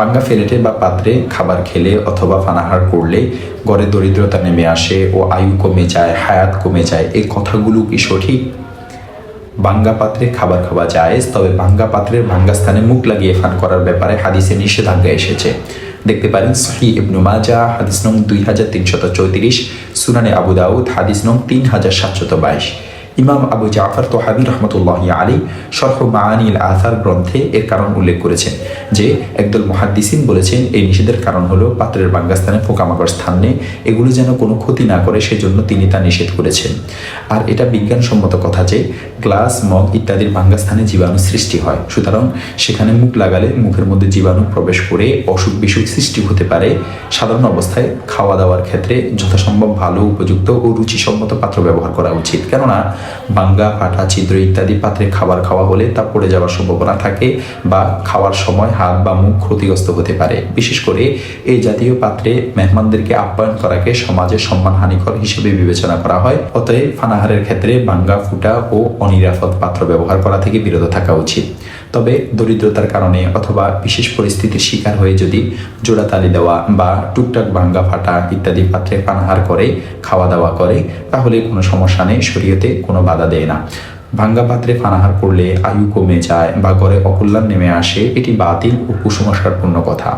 বাঙ্গা ফেলেটে বা পাত্রে খাবার খেলে অথবা ফানাহার করলে গড়ে দরিদ্রতা নেমে আসে ও আয়ু কমে যায়, হায়াত কমে যায়। এই কথাগুলো কি সঠিক? বাঙ্গা পাত্রে খাবার খাওয়া যায় তবে বাঙ্গা পাত্রের ভাঙ্গা স্থানে মুখ লাগিয়ে ফান করার ব্যাপারে হাদিসে নিষেধাজ্ঞা এসেছে। দেখতে পারেন সহি ইবনু মাজা হাদিস নং দুই হাজার তিনশত চৌত্রিশ, সুনানে আবু দাউদ, হাদিস নং তিন হাজার সাতশত বাইশ। ইমাম আবু জাফর তোহাবি রহমতুল্লাহ আলী শরহ মাআনিল আথার গ্রন্থে এর কারণ উল্লেখ করেছেন যে, একদল মহাদ্দিসিন বলেছেন, এই নিষেধের কারণ হলো পাত্রের বাঙ্গাস্থানে পোকামাকড় স্থান এগুলো যেন কোনো ক্ষতি না করে, সেজন্য তিনি তা নিষেধ করেছেন। আর এটা বিজ্ঞানসম্মত কথা যে, গ্লাস, মগ ইত্যাদির ভাঙ্গাস্থানে জীবাণু সৃষ্টি হয়। সুতরাং সেখানে মুখ লাগালে মুখের মধ্যে জীবাণু প্রবেশ করে অসুখ বিসুখ সৃষ্টি হতে পারে। সাধারণ অবস্থায় খাওয়া দাওয়ার ক্ষেত্রে যথাসম্ভব ভালো, উপযুক্ত ও রুচিসম্মত পাত্র ব্যবহার করা উচিত। কেননা ভাঙ্গা ফাটা ছিদ্র ইত্যাদি পাত্রে খাবার খাওয়া হলে তা পড়ে যাওয়ার সম্ভাবনা থাকে বা খাওয়ার সময় হাত বা মুখ ক্ষতিগ্রস্ত হতে পারে। বিশেষ করে এই জাতীয় পাত্রে মেহমানদেরকে আপ্যায়ন করাকে সমাজের সম্মান হানিকর হিসেবে বিবেচনা করা হয়। অতএব ফানাহারের ক্ষেত্রে ভাঙ্গা, ফুটা ও অনিরাপদ পাত্র ব্যবহার করা থেকে বিরত থাকা উচিত। তবে দরিদ্রতার কারণে অথবা বিশেষ পরিস্থিতির শিকার হয়ে যদি জোড়া তালি দেওয়া বা টুকটাক ভাঙ্গা ফাটা ইত্যাদি পাত্রে পানাহার করে, খাওয়া দাওয়া করে, তাহলে কোনো সমস্যা নেই, শরীয়তে কোনো বাধা দেয় না। ভাঙ্গা পাত্রে পানাহার করলে আয়ু কমে যায় বা গড়ে অকল্যাণ নেমে আসে, এটি বাতিল ও কুসংস্কারপূর্ণ কথা।